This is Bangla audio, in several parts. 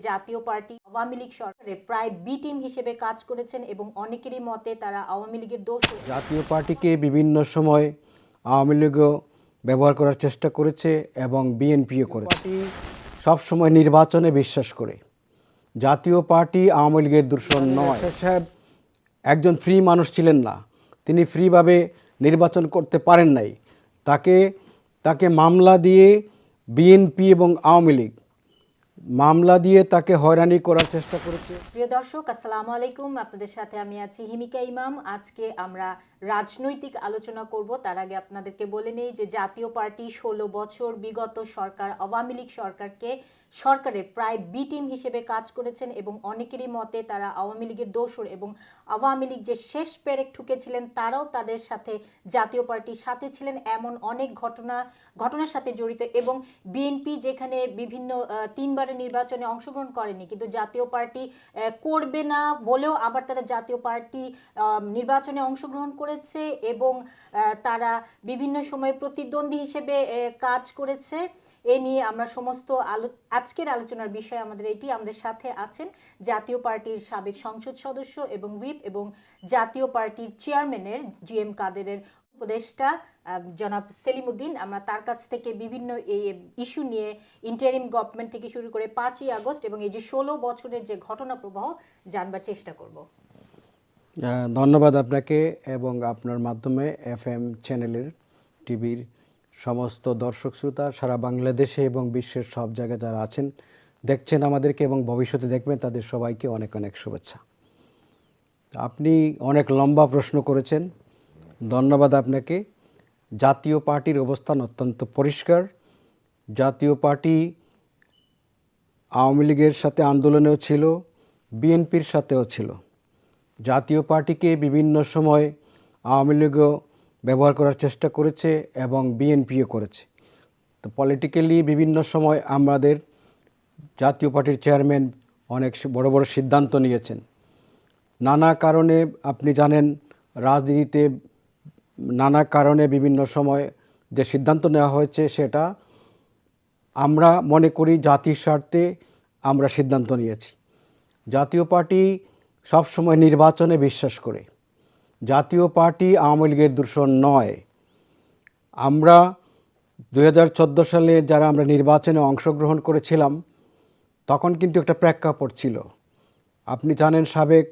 জাতীয় পার্টি আওয়ামী লীগ সরকারের প্রায় বি টিম হিসেবে কাজ করেছেন এবং অনেকেরই মতে তারা আওয়ামী লীগের দোষ জাতীয় পার্টিকে বিভিন্ন সময় আওয়ামী লীগও ব্যবহার করার চেষ্টা করেছে এবং বিএনপিও করেছে। পার্টি সবসময় নির্বাচনে বিশ্বাস করে। জাতীয় পার্টি আওয়ামী লীগের দূষণ নয়। সাহেব একজন ফ্রি মানুষ ছিলেন না। তিনি ফ্রিভাবে নির্বাচন করতে পারেন নাই। তাকে তাকে মামলা দিয়ে বিএনপি এবং আওয়ামী লীগ মামলা দিয়ে তাকে হয়রানি করার চেষ্টা করেছে। প্রিয় দর্শক, আসসালামু আলাইকুম। আপনাদের সাথে আমি আছি হিমিকা ইমাম। আজকে আমরা রাজনৈতিক আলোচনা করব। তার আগে আপনাদেরকে বলে নেই যে জাতীয় পার্টি ষোলো বছর বিগত সরকার, আওয়ামী লীগ সরকারকে সরকারের প্রায় বি টিম হিসেবে কাজ করেছেন এবং অনেকেরই মতে তারা আওয়ামী লীগের দোসর এবং আওয়ামী লীগ যে শেষ পেরেক ঠুকেছিলেন, তারাও তাদের সাথে জাতীয় পার্টির সাথে ছিলেন। এমন অনেক ঘটনা, ঘটনার সাথে জড়িত এবং বিএনপি যেখানে বিভিন্ন তিনবারের নির্বাচনে অংশগ্রহণ করেনি, কিন্তু জাতীয় পার্টি করবে না বলেও আবার তারা জাতীয় পার্টি নির্বাচনে অংশগ্রহণ করেছে এবং তারা বিভিন্ন সময় প্রতিদ্বন্দ্বী হিসেবে কাজ করেছে। এ নিয়ে আমরা সমস্ত আলো আজকের আলোচনার বিষয় আমাদের এটি। আমাদের সাথে আছেন জাতীয় পার্টির সাবেক সংসদ সদস্য এবং হুইপ এবং জাতীয় পার্টির চেয়ারম্যানের জি এম কাদেরের উপদেষ্টা জনাব সেলিমউদ্দিন আমরা তার কাছ থেকে বিভিন্ন এই ইস্যু নিয়ে ইন্টারিম গভর্নমেন্ট থেকে শুরু করে পাঁচই আগস্ট এবং এই যে ষোলো বছরের যে ঘটনা প্রবাহ, জানবার চেষ্টা করব। ধন্যবাদ আপনাকে এবং আপনার মাধ্যমে এফ এম চ্যানেলের টিভির সমস্ত দর্শক শ্রোতা, সারা বাংলাদেশে এবং বিশ্বের সব জায়গায় যারা আছেন, দেখছেন আমাদেরকে এবং ভবিষ্যতে দেখবেন, তাদের সবাইকে অনেক অনেক শুভেচ্ছা। আপনি অনেক লম্বা প্রশ্ন করেছেন। ধন্যবাদ আপনাকে। জাতীয় পার্টির অবস্থান অত্যন্ত পরিষ্কার। জাতীয় পার্টি আওয়ামী লীগের সাথে আন্দোলনেও ছিল, বিএনপির সাথেও ছিল। জাতীয় পার্টিকে বিভিন্ন সময় আওয়ামী লীগও ব্যবহার করার চেষ্টা করেছে এবং বিএনপিও করেছে। তো পলিটিক্যালি বিভিন্ন সময় আমাদের জাতীয় পার্টির চেয়ারম্যান অনেক বড় বড় সিদ্ধান্ত নিয়েছেন। নানা কারণে আপনি জানেন রাজনীতিতে নানা কারণে বিভিন্ন সময় যে সিদ্ধান্ত নেওয়া হয়েছে সেটা আমরা মনে করি জাতির স্বার্থে আমরা সিদ্ধান্ত নিয়েছি। জাতীয় পার্টি সবসময় নির্বাচনে বিশ্বাস করে। জাতীয় পার্টি আওয়ামী লীগের দূষণ নয়। আমরা দু হাজার চোদ্দ সালে যারা আমরা নির্বাচনে অংশগ্রহণ করেছিলাম, তখন কিন্তু একটা প্রেক্ষাপট ছিল। আপনি জানেন সাবেক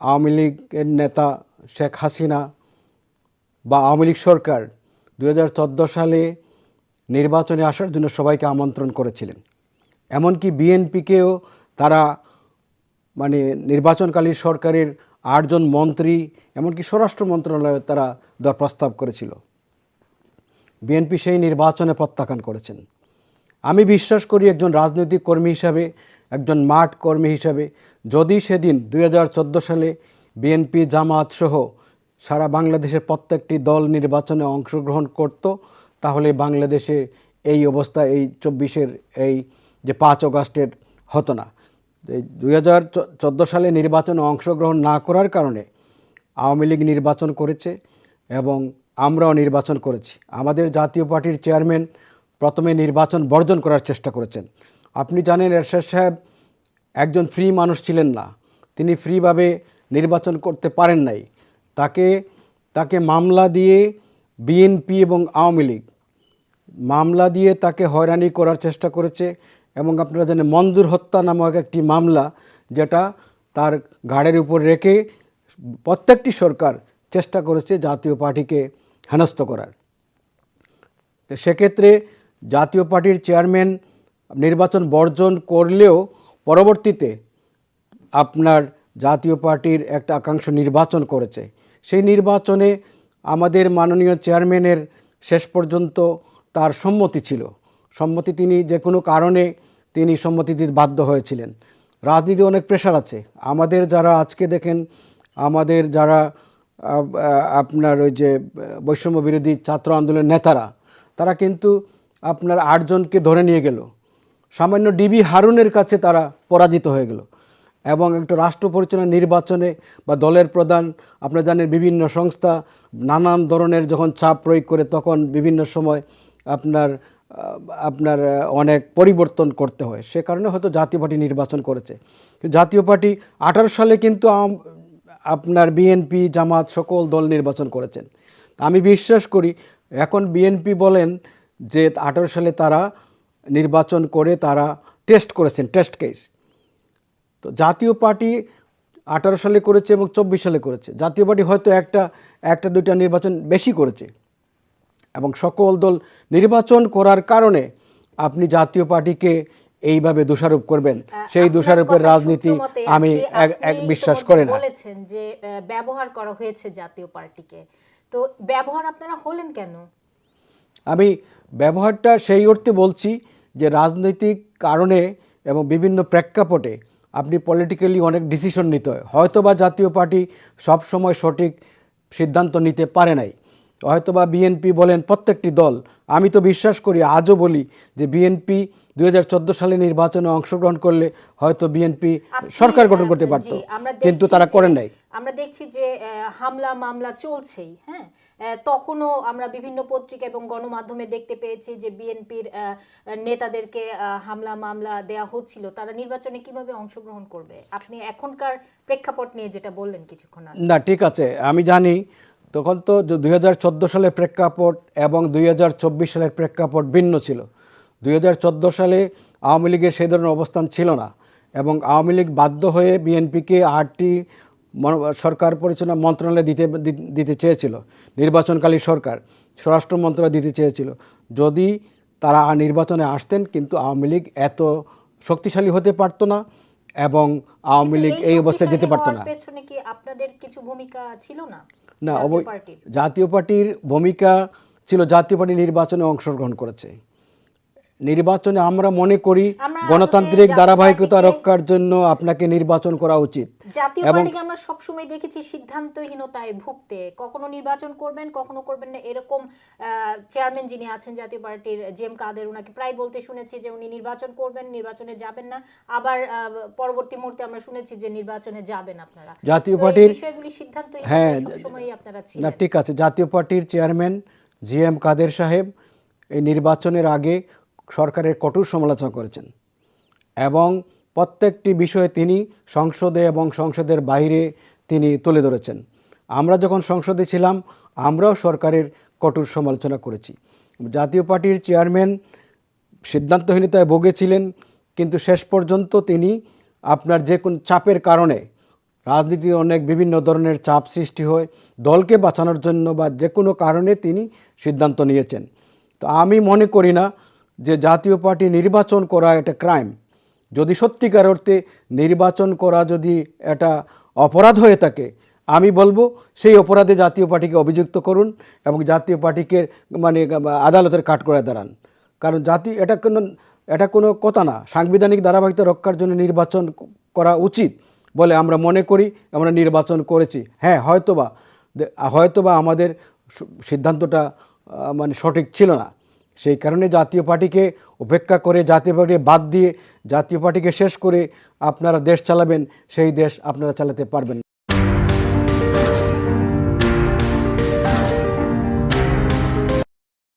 আওয়ামী লীগের নেতা শেখ হাসিনা বা আওয়ামী লীগ সরকার দু হাজার চোদ্দ সালে নির্বাচনে আসার জন্য সবাইকে আমন্ত্রণ করেছিলেন। এমনকি বিএনপিকেও তারা মানে নির্বাচনকালীন সরকারের আটজন মন্ত্রী, এমনকি স্বরাষ্ট্র মন্ত্রণালয়ে তারা দর প্রস্তাব করেছিল। বিএনপি সেই নির্বাচনে প্রত্যাখ্যান করেছেন। আমি বিশ্বাস করি একজন রাজনৈতিক কর্মী হিসাবে, একজন মাঠ কর্মী হিসাবে, যদি সেদিন দু হাজার চোদ্দ সালে বিএনপি জামাত সহ সারা বাংলাদেশের প্রত্যেকটি দল নির্বাচনে অংশগ্রহণ করত, তাহলে বাংলাদেশে এই অবস্থা এই চব্বিশের এই যে পাঁচ অগাস্টের হতো না। দুই হাজার চোদ্দ সালে নির্বাচনে অংশগ্রহণ না করার কারণে আওয়ামী লীগ নির্বাচন করেছে এবং আমরাও নির্বাচন করেছি। আমাদের জাতীয় পার্টির চেয়ারম্যান প্রথমে নির্বাচন বর্জন করার চেষ্টা করেছেন। আপনি জানেন এরশাদ সাহেব একজন ফ্রি মানুষ ছিলেন না। তিনি ফ্রিভাবে নির্বাচন করতে পারেন নাই। তাকে তাকে মামলা দিয়ে বিএনপি এবং আওয়ামী লীগ, মামলা দিয়ে তাকে হয়রানি করার চেষ্টা করেছে। এবং আপনারা জানেন মঞ্জুর হত্যা নামক একটি মামলা যেটা তার ঘাড়ের উপর রেখে প্রত্যেকটি সরকার চেষ্টা করেছে জাতীয় পার্টিকে হেনস্থ করার। তো সেক্ষেত্রে জাতীয় পার্টির চেয়ারম্যান নির্বাচন বর্জন করলেও পরবর্তীতে আপনার জাতীয় পার্টির একটা একাংশ নির্বাচন করেছে। সেই নির্বাচনে আমাদের মাননীয় চেয়ারম্যানের শেষ পর্যন্ত তার সম্মতি ছিল। সম্মতি তিনি যে কোনো কারণে তিনি সম্মতি দিতে বাধ্য হয়েছিলেন। রাজনীতি অনেক প্রেশার আছে। আমাদের যারা আজকে দেখেন, আমাদের যারা আপনার ওই যে বৈষম্য বিরোধী ছাত্র আন্দোলনের নেতারা, তারা কিন্তু আপনার আটজনকে ধরে নিয়ে গেল। সামান্য ডিবি হারুনের কাছে তারা পরাজিত হয়ে গেল। এবং একটা রাষ্ট্র পরিচালনা নির্বাচনে বা দলের প্রধান, আপনারা জানেন বিভিন্ন সংস্থা, নানান ধরনের যখন চাপ প্রয়োগ করে, তখন বিভিন্ন সময় আপনার আপনার অনেক পরিবর্তন করতে হয়। সে কারণে হয়তো জাতীয় পার্টি নির্বাচন করেছে। জাতীয় পার্টি আঠারো সালে কিন্তু আপনার বিএনপি জামাত সকল দল নির্বাচন করেছেন। আমি বিশ্বাস করি, এখন বিএনপি বলেন যে আঠারো সালে তারা নির্বাচন করে তারা টেস্ট করেছেন, টেস্ট কেস। তো জাতীয় পার্টি আঠারো সালে করেছে এবং চব্বিশ সালে করেছে। জাতীয় পার্টি হয়তো একটা একটা, দুইটা নির্বাচন বেশি করেছে। এবং সকল দল নির্বাচন করার কারণে আপনি জাতীয় পার্টিকে এইভাবে দোষারোপ করবেন। সেই দোষারোপের রাজনীতি আমি এক- এক বিশ্বাস করি না। বলেছেন যে ব্যবহার করা হয়েছে জাতীয় পার্টিকে। তো ব্যবহার আপনারা হলেন কেন? আমি ব্যবহারটা সেই অর্থে বলছি যে রাজনৈতিক কারণে এবং বিভিন্ন প্রেক্ষাপটে আপনি পলিটিক্যালি অনেক ডিসিশন নিতে হয়। হয়তো বা জাতীয় পার্টি সবসময় সঠিক সিদ্ধান্ত নিতে পারে নাই। হয়তোবা বিএনপি বলেন প্রত্যেকটি দল। আমি তো বিশ্বাস করি আজও বলি যে বিএনপি দুই সালে নির্বাচনে অংশগ্রহণ করলে হয়তো বিএনপি সরকার গঠন করতে পারত। কিন্তু তারা করেন নাই। আমরা দেখছি যে হামলা মামলা চলছেই হ্যাঁ? তখনও আমরা বিভিন্ন পত্রিকা এবং গণমাধ্যমে দেখতে পেয়েছি যে বিএনপির নেতাদেরকে হামলা মামলা দেয়া হচ্ছিল। তারা নির্বাচনে কীভাবে অংশগ্রহণ করবে? আপনি এখনকার প্রেক্ষাপট নিয়ে যেটা বললেন কিছুক্ষণ না ঠিক আছে। আমি জানি তখন তো দুই হাজার চোদ্দ সালের প্রেক্ষাপট এবং দুই হাজার চব্বিশ সালের প্রেক্ষাপট ভিন্ন ছিল। দুই হাজার চোদ্দ সালে আওয়ামী লীগের সেই ধরনের অবস্থান ছিল না এবং আওয়ামী লীগ বাধ্য হয়ে বিএনপিকে আটটি সরকার পরিচালনা মন্ত্রণালয় দিতে দিতে চেয়েছিল নির্বাচনকালী সরকার, স্বরাষ্ট্র মন্ত্রণালয় দিতে চেয়েছিল। যদি তারা নির্বাচনে আসতেন, কিন্তু আওয়ামী লীগ এত শক্তিশালী হতে পারতো না। এবং আওয়ামী লীগ এই অবস্থায় যেতে পারত না। পেছনে কি আপনাদের কিছু ভূমিকা ছিল না? না জাতীয় পার্টির? ভূমিকা ছিল জাতীয় পার্টি নির্বাচনে অংশগ্রহণ করেছে। নির্বাচনে আমরা মনে করি গণতান্ত্রিক ধারাবাহিকতা রক্ষার জন্য আপনাকে নির্বাচন করা উচিত। জাতীয় পার্টিকে আমরা সবসময় দেখেছি সিদ্ধান্তহীনতায় ভুগতে। কখনো নির্বাচন করবেন কখনো করবেন না। এরকম চেয়ারম্যান যিনি আছেন জাতীয় পার্টির জেম কাদের উনাকে প্রায় বলতে শুনেছি যে উনি নির্বাচন করবেন নির্বাচনে যাবেন না। আবার পরবর্তী মুহূর্তে আমরা শুনেছি যে নির্বাচনে যাবেন আপনারা। জাতীয় পার্টির- বিষয়গুলি সিদ্ধান্তহীনতায় হ্যাঁ, সবসময়ই আপনারা ছিলেন। না ঠিক আছে। জাতীয় পার্টির চেয়ারম্যান জি এম কাদের সাহেব এই নির্বাচনের আগে সরকারের কঠোর সমালোচনা করেছেন এবং প্রত্যেকটি বিষয়ে তিনি সংসদে এবং সংসদের বাইরে তিনি তুলে ধরেছেন। আমরা যখন সংসদে ছিলাম, আমরাও সরকারের কঠোর সমালোচনা করেছি। জাতীয় পার্টির চেয়ারম্যান সিদ্ধান্তহীনতায় ভুগেছিলেন, কিন্তু শেষ পর্যন্ত তিনি আপনার যে কোন চাপের কারণে রাজনীতির অনেক বিভিন্ন ধরনের চাপ সৃষ্টি হয়, দলকে বাঁচানোর জন্য বা যে কোনো কারণে তিনি সিদ্ধান্ত নিয়েছেন। তো আমি মনে করি না যে জাতীয় পার্টি নির্বাচন করা একটা ক্রাইম। যদি সত্যিকার অর্থে নির্বাচন করা যদি এটা অপরাধ হয়ে থাকে, আমি বলব সেই অপরাধে জাতীয় পার্টিকে অভিযুক্ত করুন এবং জাতীয় পার্টিকে মানে আদালতের কাঠ করে দাঁড়ান। কারণ জাতি, এটা কোনো এটা কোনো কথা না। সাংবিধানিক ধারাবাহিকতা রক্ষার জন্য নির্বাচন করা উচিত বলে আমরা মনে করি, আমরা নির্বাচন করেছি। হ্যাঁ হয়তোবা হয়তোবা আমাদের সিদ্ধান্তটা মানে সঠিক ছিল না। সেই কারণে জাতীয় পার্টিকে উপেক্ষা করে, জাতীয় পার্টি বাদ দিয়ে জাতীয় পার্টিকে শেষ করে আপনারা দেশ চালাবেন, সেই দেশ আপনারা চালাতে পারবেন।